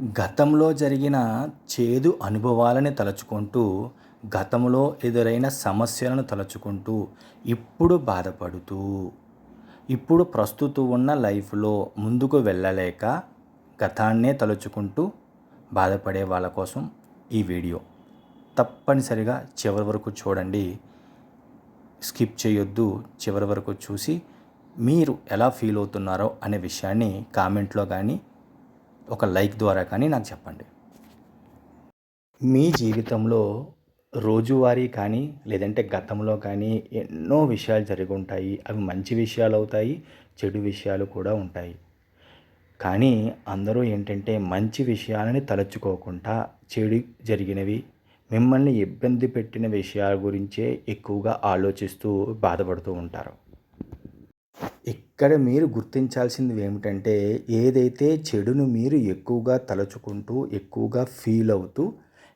గతంలో జరిగిన చేదు అనుభవాలని తలుచుకుంటూ, గతంలో ఎదురైన సమస్యలను తలుచుకుంటూ, ఇప్పుడు బాధపడుతూ, ఇప్పుడు ప్రస్తుతం ఉన్న లైఫ్‌లో ముందుకు వెళ్ళలేక గతాన్నే తలుచుకుంటూ బాధపడే వాళ్ళ కోసం ఈ వీడియో. తప్పనిసరిగా చివరి వరకు చూడండి. స్కిప్ చేయొద్దు. చివరి వరకు చూసి మీరు ఎలా ఫీల్ అవుతున్నారో అనే విషయాన్ని కామెంట్‌లో కానీ ఒక లైక్ ద్వారా కానీ నాకు చెప్పండి. మీ జీవితంలో రోజువారీ కానీ, లేదంటే గతంలో కానీ ఎన్నో విషయాలు జరిగి ఉంటాయి అవి మంచి విషయాలు అవుతాయి చెడు విషయాలు కూడా ఉంటాయి. కానీ అందరూ ఏంటంటే మంచి విషయాలని తలచుకోకుండా చెడు జరిగినవి, మిమ్మల్ని ఇబ్బంది పెట్టిన విషయాల గురించే ఎక్కువగా ఆలోచిస్తూ బాధపడుతూ ఉంటారు. ఇక్కడ మీరు గుర్తించాల్సింది ఏమిటంటే ఏదైతే చెడును మీరు ఎక్కువగా తలుచుకుంటూ, ఎక్కువగా ఫీల్ అవుతూ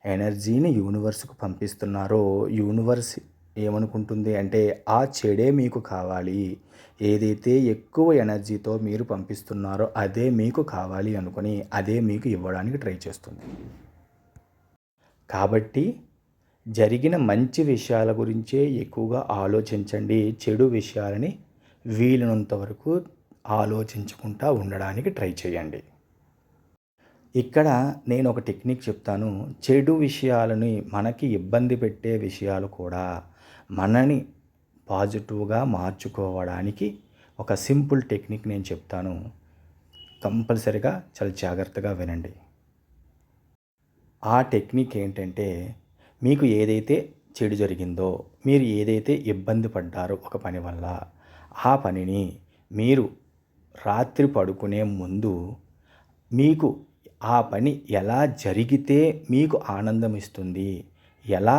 ఎనర్జీని యూనివర్స్కు పంపిస్తున్నారో, యూనివర్స్ ఏమనుకుంటుంది అంటే ఆ చెడే మీకు కావాలి. ఏదైతే ఎక్కువ ఎనర్జీతో మీరు పంపిస్తున్నారో అదే మీకు కావాలి అనుకుని అదే మీకు ఇవ్వడానికి ట్రై చేస్తుంది. కాబట్టి జరిగిన మంచి విషయాల గురించే ఎక్కువగా ఆలోచించండి. చెడు విషయాలని వీలైనంత వరకు ఆలోచించకుండా ఉండడానికి ట్రై చేయండి. ఇక్కడ నేను ఒక టెక్నిక్ చెప్తాను. చెడు విషయాలని మనకి ఇబ్బంది పెట్టే విషయాలు కూడా మనని పాజిటివ్‌గా మార్చుకోవడానికి ఒక సింపుల్ టెక్నిక్ నేను చెప్తాను. కంపల్సరిగా చాలా జాగ్రత్తగా వినండి. ఆ టెక్నిక్ ఏంటంటే మీకు ఏదైతే చెడు జరిగిందో, మీరు ఏదైతే ఇబ్బంది పడ్డారో ఒక పని వల్ల, ఆ పనిని మీరు రాత్రి పడుకునే ముందు మీకు ఆ పని ఎలా జరిగితే మీకు ఆనందం ఇస్తుంది, ఎలా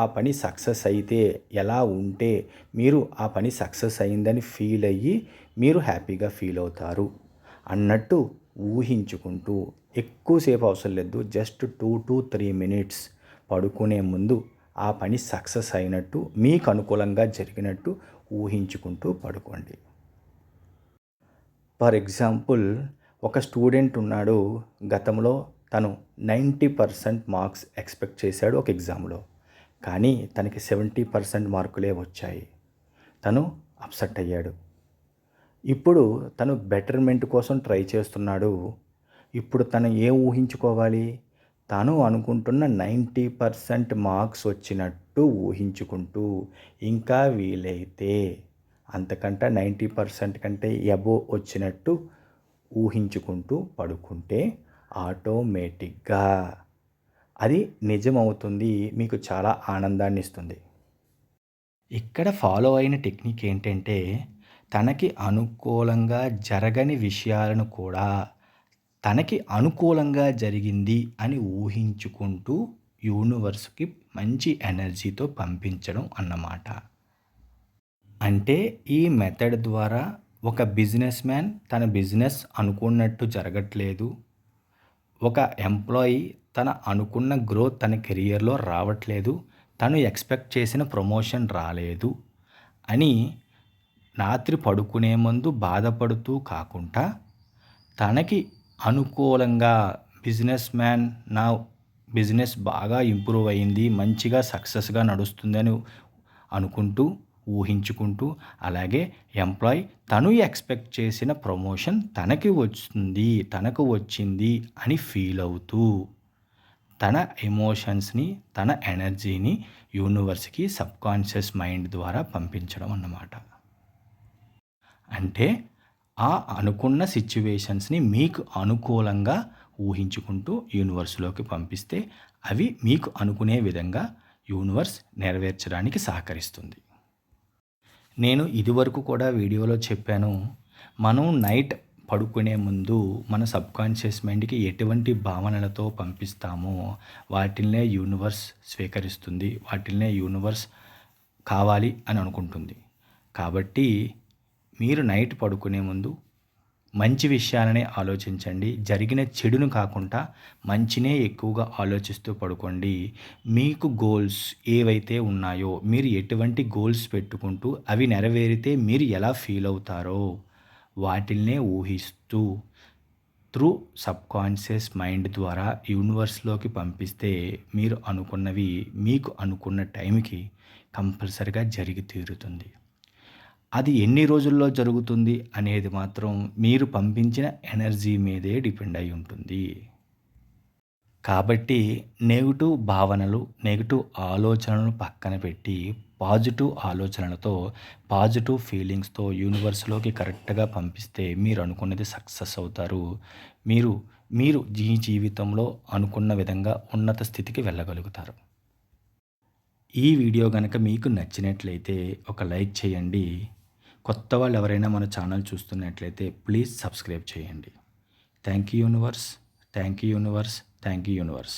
ఆ పని సక్సెస్ అయితే, ఎలా ఉంటే మీరు ఆ పని సక్సెస్ అయిందని ఫీల్ అయ్యి మీరు హ్యాపీగా ఫీల్ అవుతారు అన్నట్టు ఊహించుకుంటూ ఎక్కువసేపు అవసరం లేదు. జస్ట్ 2-3 మినిట్స్ పడుకునే ముందు ఆ పని సక్సెస్ అయినట్టు, మీకు అనుకూలంగా జరిగినట్టు ఊహించుకుంటూ పడుకోండి. ఫర్ ఎగ్జాంపుల్ ఒక స్టూడెంట్ ఉన్నాడు. గతంలో తను 90% మార్క్స్ ఎక్స్‌పెక్ట్ చేశాడు ఒక ఎగ్జామ్‌లో. కానీ తనకి 70% మార్కులే వచ్చాయి. తను అప్సెట్ అయ్యాడు. ఇప్పుడు తను బెటర్‌మెంట్ కోసం ట్రై చేస్తున్నాడు. ఇప్పుడు తను ఏం ఊహించుకోవాలి? తను అనుకుంటున్న 90% మార్క్స్ వచ్చినట్టు ఊహించుకుంటూ, ఇంకా వీలైతే అంతకంటే 90% కంటే ఎబో వచ్చినట్టు ఊహించుకుంటూ పడుకుంటే ఆటోమేటిక్‌గా అది నిజమవుతుంది. మీకు చాలా ఆనందాన్ని ఇస్తుంది. ఇక్కడ ఫాలో అయిన టెక్నిక్ ఏంటంటే తనకి అనుకూలంగా జరగని విషయాలను కూడా తనకి అనుకూలంగా జరిగింది అని ఊహించుకుంటూ యూనివర్స్‌కి మంచి ఎనర్జీతో పంపించడం అన్నమాట. అంటే ఈ మెథడ్ ద్వారా ఒక బిజినెస్ మ్యాన్ తన బిజినెస్ అనుకున్నట్టు జరగట్లేదు. ఒక ఎంప్లాయీ తన అనుకున్న గ్రోత్ తన కెరియర్‌లో రావట్లేదు. తను ఎక్స్‌పెక్ట్ చేసిన ప్రమోషన్ రాలేదు అని రాత్రి పడుకునే ముందు బాధపడుతూ కాకుండా, తనకి అనుకూలంగా బిజినెస్ మ్యాన్ నా బిజినెస్ బాగా ఇంప్రూవ్ అయింది. మంచిగా సక్సెస్‌గా నడుస్తుందని అనుకుంటూ, ఊహించుకుంటూ, అలాగే ఎంప్లాయీ తను ఎక్స్‌పెక్ట్ చేసిన ప్రమోషన్ తనకి వస్తుంది, తనకు వచ్చింది అని ఫీల్ అవుతూ, తన ఎమోషన్స్‌ని, తన ఎనర్జీని యూనివర్స్‌కి సబ్‌కాన్షియస్ మైండ్ ద్వారా పంపించడం అన్నమాట. అంటే ఆ అనుకున్న సిచ్యువేషన్స్ని మీకు అనుకూలంగా ఊహించుకుంటూ యూనివర్స్‌లోకి పంపిస్తే అవి మీకు అనుకునే విధంగా యూనివర్స్ నెరవేర్చడానికి సహకరిస్తుంది. నేను ఇదివరకు కూడా వీడియోలో చెప్పాను. మనం నైట్ పడుకునే ముందు మన సబ్‌కాన్షియస్ మైండ్‌కి ఎటువంటి భావనలతో పంపిస్తామో వాటిల్నే యూనివర్స్ స్వీకరిస్తుంది. వాటిల్నే యూనివర్స్ కావాలి అని అనుకుంటుంది. కాబట్టి మీరు నైట్ పడుకునే ముందు మంచి విషయాలనే ఆలోచించండి. జరిగిన చెడును కాకుండా మంచినే ఎక్కువగా ఆలోచిస్తూ పడుకోండి. మీకు గోల్స్ ఏవైతే ఉన్నాయో, మీరు ఎటువంటి గోల్స్ పెట్టుకుంటూ అవి నెరవేరితే మీరు ఎలా ఫీల్ అవుతారో వాటిల్నే ఊహిస్తూ త్రూ సబ్కాన్షియస్ మైండ్ ద్వారా యూనివర్స్లోకి పంపిస్తే మీరు అనుకున్నవి మీకు అనుకున్న టైంకి కంపల్సరిగా జరిగి తీరుతుంది అది ఎన్ని రోజుల్లో జరుగుతుంది అనేది మాత్రం మీరు పంపించిన ఎనర్జీ మీదే డిపెండ్ అయి ఉంటుంది. కాబట్టి నెగిటివ్ భావనలు నెగిటివ్ ఆలోచనలను పక్కన పెట్టి పాజిటివ్ ఆలోచనలతో పాజిటివ్ ఫీలింగ్స్తో యూనివర్స్లోకి కరెక్ట్గా పంపిస్తే మీరు అనుకున్నది సక్సెస్ అవుతారు. మీరు మీరు ఈ జీవితంలో అనుకున్న విధంగా ఉన్నత స్థితికి వెళ్ళగలుగుతారు. ఈ వీడియో కనుక మీకు నచ్చినట్లయితే ఒక లైక్ చేయండి. కొత్త వాళ్ళు ఎవరైనా మన ఛానల్ చూస్తున్నట్లయితే ప్లీజ్ సబ్స్క్రైబ్ చేయండి. Thank you universe. Thank you universe. Thank you universe.